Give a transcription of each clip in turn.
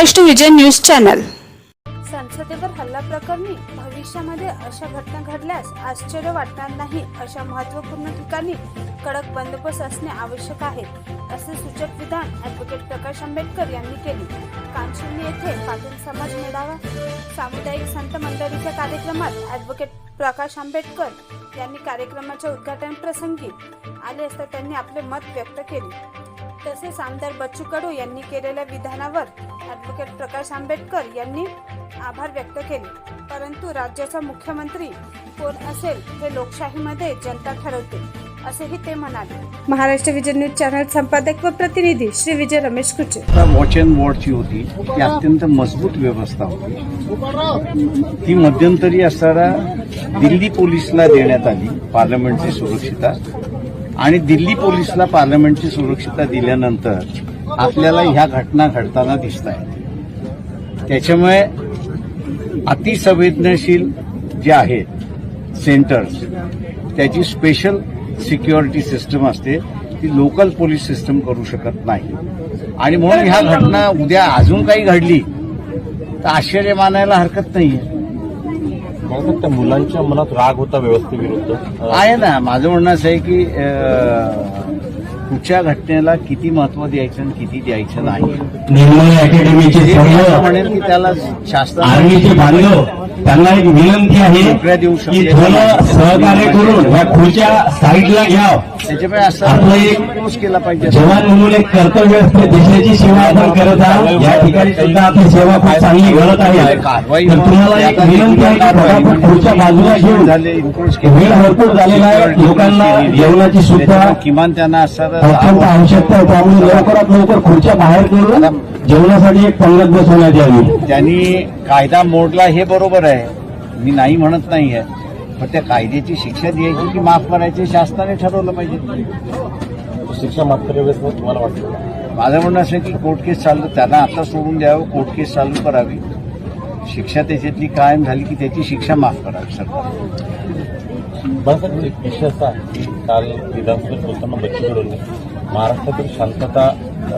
विजय news channel. संसदेवर हल्ला प्रकरणी भविष्यामध्ये अशा घटना घडल्यास आश्चर्य वाटणार नाही अशा महत्त्वपूर्ण ठिकाणी कडक बंदोबस्त असणे आवश्यक आहे असे सूचक विधान ॲडव्होकेट प्रकाश आंबेडकर यांनी केले. कांचुर्णी येथे पाटील समाज मेळावा सामुदायिक संत मंडळीच्या कार्यक्रमात ॲडव्होकेट प्रकाश आंबेडकर यांनी कार्यक्रमाच्या उद्घाटन प्रसंगी आले असता त्यांनी आपले मत व्यक्त केले. तसेच आमदार बच्चू कडू यांनी केलेल्या विधानावर ॲडव्होकेट प्रकाश आंबेडकर यांनी आभार व्यक्त केले. परंतु राज्याचा मुख्यमंत्री कोण असेल हे लोकशाहीमध्ये जनता ठरवते असेही ते म्हणाले. महाराष्ट्र विजय न्यूज चॅनल संपादक व प्रतिनिधी श्री विजय रमेश कुचे. वॉच अँड वॉर्डची होती ती अत्यंत मजबूत व्यवस्था होती. ती मध्यंतरी असताना दिल्ली पोलिसला देण्यात आली पार्लमेंटची सुरक्षिता आणि दिल्ली पोलिसला पार्लमेंटची सुरक्षितता दिल्यानंतर आपल्याला ह्या घटना घडताना दिसत आहेत त्याच्यामुळे अतिसंवेदनशील जे आहेत सेंटर्स त्याची स्पेशल सिक्युरिटी सिस्टम असते ती लोकल पोलीस सिस्टम करू शकत नाही. आणि म्हणून ह्या घटना उद्या अजून काही घडली तर आश्चर्य मानायला हरकत नाहीये. आहे त्या मुलांच्या मनात राग होता व्यवस्थेविरुद्ध आहे ना. माझं म्हणणं असं आहे की कुठच्या घटनेला किती महत्त्व द्यायचं आणि किती द्यायचं नाही. म्हणेल की त्याला शास्त्र त्यांना एक विनंती आहे नोकऱ्या देऊ की शकते. थोडं सहकार्य करून या खुर्च्या साईडला घ्या. त्याच्यामुळे असं केला पाहिजे. जवान म्हणून एक कर्तव्य असते देशाची सेवा आपण करत आहोत या ठिकाणी सुद्धा आपली सेवा खूप चांगली घडत आहे. कारवाई तर तुम्हाला एक विनंती आहे की फटाफट खुर्च्या बाजूला घेऊन वेळ भरपूर झालेला आहे लोकांना जेवणाची सुद्धा त्याच्यामुळे किमान त्यांना असं अत्यंत आवश्यकता आहे. त्यामुळे लवकरात लवकर खुर्च्या बाहेर करून जेवणासाठी एक पंगत बसवण्यात यावी. त्यांनी कायदा मोडला हे बरोबर आहे. मी नाही म्हणत नाही आहे पण त्या कायद्याची शिक्षा द्यायची की माफ करायची शासनाने ठरवलं पाहिजे. शिक्षा माफ वेळेस तुम्हाला वाटतं? माझं म्हणणं असं की कोर्ट केस चालू त्यांना आता सोडून द्यावं कोर्ट केस चालू करावी. शिक्षा त्याच्यातली कायम झाली की त्याची शिक्षा माफ करावी सरकार. बरं एक विषय असा आहे की काल विधानसभेत बोलताना बच्चू कडूंनी महाराष्ट्रातील शांतता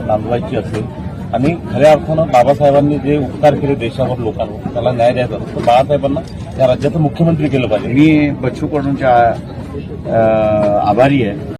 नांदवायची असेल आणि खऱ्या अर्थानं बाबासाहेबांनी जे उपकार केले देशावर लोकांवर त्याला न्याय द्यायचा तर बाळासाहेबांना या राज्याचं मुख्यमंत्री केलं पाहिजे. मी बच्चू कडूंच्या आभारी आहे.